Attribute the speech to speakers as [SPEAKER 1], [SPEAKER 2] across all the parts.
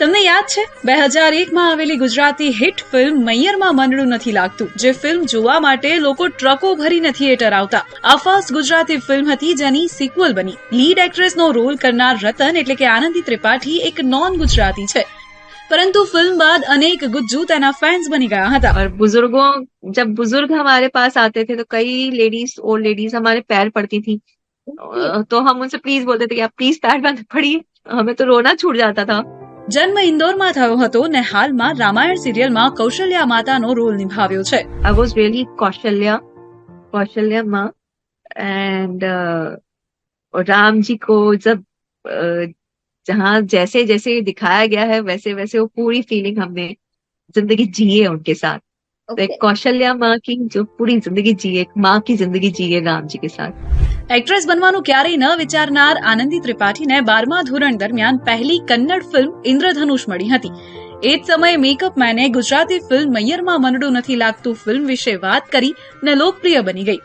[SPEAKER 1] તમને યાદ છે 2001 માં આવેલી ગુજરાતી હિટ ફિલ્મ મૈયરમા મંડળો નથી લાગતું જે ફિલ્મ જોવા માટે લોકો ટ્રકો ભરીને થિયેટર આવતા આફાસ ગુજરાતી ફિલ્મ હતી જેની સિક્વલ બની લીડ એક્ટ્રેસ નો રોલ કરનાર રતન એટલે કે આનંદી ત્રિપાઠી એક નોન ગુજરાતી છે પરંતુ ફિલ્મ બાદ અનેક ગુಜ್ಜુ તેના ફેન્સ બની ગયા હતા
[SPEAKER 2] અને बुजुर्गों जब बुजुर्ग हमारे पास आते थे तो कई लेडीज ओल्ड लेडीज हमारे पैर पड़ती थी तो हम उनसे प्लीज बोलते थे कि आप प्लीज पैर मत પડી અમે તો रोना छूट जाता था
[SPEAKER 1] જન્મ ઇન્દોરમાં में હતો ને હાલમાં રામાયણ સિરિયલમાં કૌશલ્યા માતાનો રોલ નિભાવ્યો છે
[SPEAKER 2] I was really Kaushalya Kaushalya માં એન્ડ रामजी को जब जहाँ जैसे जैसे दिखाया गया है वैसे वैसे वो पूरी फीलिंग हमने जिंदगी जी है उनके साथ okay. तो कौशल्या माँ की जो पूरी जिंदगी जी जिए माँ की जिंदगी जी है राम जी के साथ
[SPEAKER 1] एक्ट्रेस बनवा क्य न विचारनार आनंदी त्रिपाठी ने बार धोरण दरमियान पहली कन्नड़ फिल्म इंद्रधनुष मड़ी हती एत समय मेकअप मैने गुजराती फिल्म मैयरमा मनडू नहीं लागतो फिल्म विषय बात करी लोकप्रिय बनी गई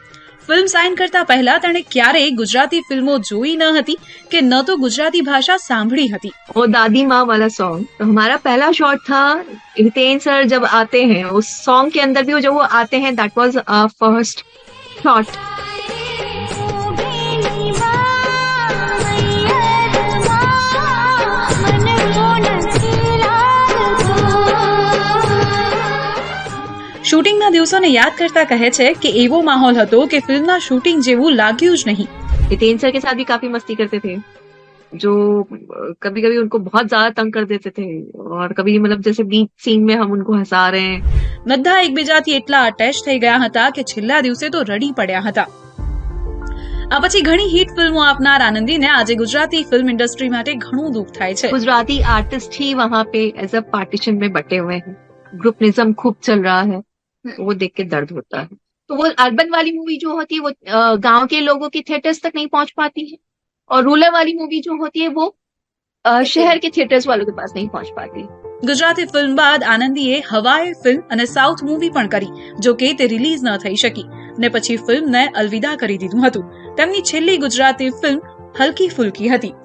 [SPEAKER 1] फिल्म साइन करता पहला तने क्यारे गुजराती फिल्मों जोई न हती के न तो गुजराती भाषा सांभी हती
[SPEAKER 2] वो दादी माँ वाला सॉन्ग तो हमारा पहला शॉट था हितेन सर जब आते हैं उस सॉन्ग के अंदर भी वो जब वो आते हैं दैट वाज फर्स्ट शॉट
[SPEAKER 1] આ દિવસોને યાદ કરતા કહે છે કે એવો માહોલ હતો કે ફિલ્મનું શૂટિંગ જેવું લાગ્યું જ નહીં.
[SPEAKER 2] એ તૈનસર કે સાથ भी काफी मस्ती करते थे जो कभी-कभी उनको बहुत ज्यादा तंग कर देते थे और कभी मतलब जैसे बीच सीन में हम उनको हंसा रहे हैं.
[SPEAKER 1] નધા એક બે જાતી એટલા अटैच થઈ ગયા હતા કે છેલ્લા દિવસે તો રડી પડ્યા હતા. આ પછી ઘણી હીટ ફિલ્મો અપના આનંદીને આજે ગુજરાતી ફિલ્મ ઇન્ડસ્ટ્રી માટે ઘણો દુખ થાય છે.
[SPEAKER 2] ગુજરાતી આર્ટિસ્ટ છે वहां पे एज़ अ पार्टीशन में बटे हुए हैं. ग्रुपनिज़म खूब चल रहा है. वो देख के दर्द होता है तो वो अर्बन वाली मूवी जो होती है वो गांव के लोगों के थिएटर्स तक नहीं पहुंच पाती है और रूरल वाली मूवी जो होती है वो શહેર કે થિયેટર્સ વાળો કે પાસ નહીં પહોંચ પાતી
[SPEAKER 1] ગુજરાતી ફિલ્મ બાદ આનંદીએ હવાએ ફિલ્મ અને સાઉથ મૂવી પણ કરી જો કે તે રિલીઝ ન થઈ શકી ને પછી ફિલ્મને અલવિદા કરી દીધું હતું તેમની છેલ્લી ગુજરાતી ફિલ્મ હલકી ફુલકી હતી